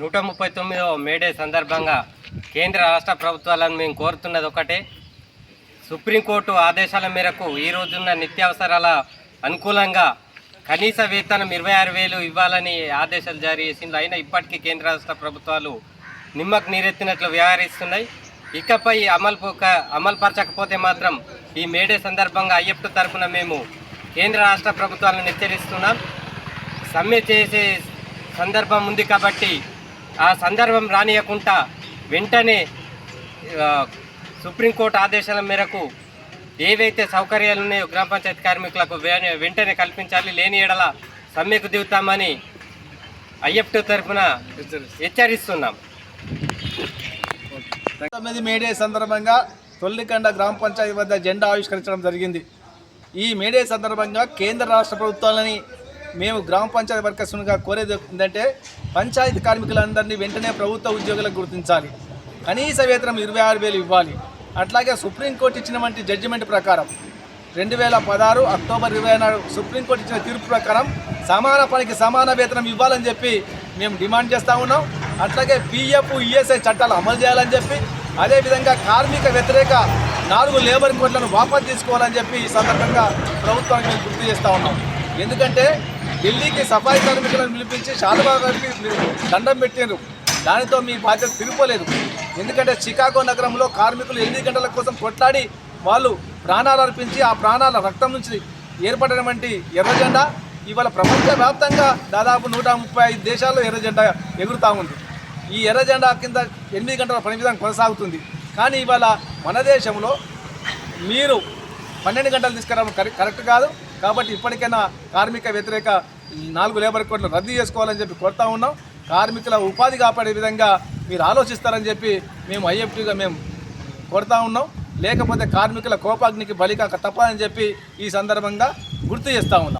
నూట ముప్పై తొమ్మిదవ మేడే సందర్భంగా కేంద్ర రాష్ట్ర ప్రభుత్వాలను మేము కోరుతున్నది ఒకటే. సుప్రీంకోర్టు ఆదేశాల మేరకు ఈ రోజున్న నిత్యావసరాల అనుకూలంగా కనీస వేతనం ఇరవై ఆరు వేలు ఇవ్వాలని ఆదేశాలు జారీ చేసింది అయినా ఇప్పటికీ కేంద్ర రాష్ట్ర ప్రభుత్వాలు నిమ్మకు నీరెత్తినట్లు వ్యవహరిస్తున్నాయి. ఇకపై అమలు అమలుపరచకపోతే మాత్రం ఈ మేడే సందర్భంగా అయ్యప్ప తరపున మేము కేంద్ర రాష్ట్ర ప్రభుత్వాలను హెచ్చరిస్తున్నాం. సమ్మె చేసే సందర్భం ఉంది కాబట్టి ఆ సందర్భం రానియకుండా వెంటనే సుప్రీంకోర్టు ఆదేశాల మేరకు ఏవైతే సౌకర్యాలు ఉన్నాయో గ్రామ పంచాయతీ కార్మికులకు వెంటనే కల్పించాలి. లేని ఎడల సమ్మెకు దిగుతామని ఐఎఫ్టీ తరఫున హెచ్చరిస్తున్నాం. తొమ్మిది మేడే సందర్భంగా తొల్లికండ గ్రామ పంచాయతీ వద్ద జెండా ఆవిష్కరించడం జరిగింది. ఈ మేడే సందర్భంగా కేంద్ర రాష్ట్ర ప్రభుత్వాలని మేము గ్రామ పంచాయతీ వర్కర్స్గా కోరేది ఏంటంటే పంచాయతీ కార్మికులందరినీ వెంటనే ప్రభుత్వ ఉద్యోగులకు గుర్తించాలి. కనీస వేతనం ఇరవై ఆరు వేలు ఇవ్వాలి. అట్లాగే సుప్రీంకోర్టు ఇచ్చినటువంటి జడ్జిమెంట్ ప్రకారం రెండు వేల పదహారు అక్టోబర్ ఇరవై నాడు సుప్రీంకోర్టు ఇచ్చిన తీర్పు ప్రకారం సమాన పనికి సమాన వేతనం ఇవ్వాలని చెప్పి మేము డిమాండ్ చేస్తూ ఉన్నాం. అట్లాగే పిఎఫ్ ఈఎస్ఐ చట్టాలు అమలు చేయాలని చెప్పి అదేవిధంగా కార్మిక వ్యతిరేక నాలుగు లేబర్ కోడ్లను వాపసు తీసుకోవాలని చెప్పి ఈ సందర్భంగా ప్రభుత్వానికి మేము గుర్తు చేస్తూ ఉన్నాం. ఎందుకంటే ఢిల్లీకి సఫాయి కార్మికులను పిలిపించి షాలువా గారికి దండం పెట్టారు దానితో మీ బాధ్యత తిరిగిపోలేదు ఎందుకంటే చికాగో నగరంలో కార్మికులు ఎనిమిది గంటల కోసం కొట్లాడి వాళ్ళు ప్రాణాలు అర్పించి ఆ ప్రాణాల రక్తం నుంచి ఏర్పడినటువంటి ఎర్రజెండా ఇవాళ ప్రపంచవ్యాప్తంగా దాదాపు నూట ముప్పై ఐదు దేశాల్లో ఎర్రజెండా ఎగురుతూ ఉంది. ఈ ఎర్రజెండా కింద ఎనిమిది గంటల పని విధానం కొనసాగుతుంది. కానీ ఇవాళ మన దేశంలో మీరు పన్నెండు గంటలు తీసుకురావడం కరెక్ట్ కాదు. కాబట్టి ఇప్పటికైనా కార్మిక వ్యతిరేక నాలుగు లేబర్ కోడ్లు రద్దు చేసుకోవాలని చెప్పి కోరుతా ఉన్నాం. కార్మికుల ఉపాధి కాపాడే విధంగా మీరు ఆలోచిస్తారని చెప్పి మేము ఐఎఫ్టీగా మేము కొడతా ఉన్నాం. లేకపోతే కార్మికుల కోపాగ్నికి బలికాక తప్పదని చెప్పి ఈ సందర్భంగా గుర్తు చేస్తూ ఉన్నాం.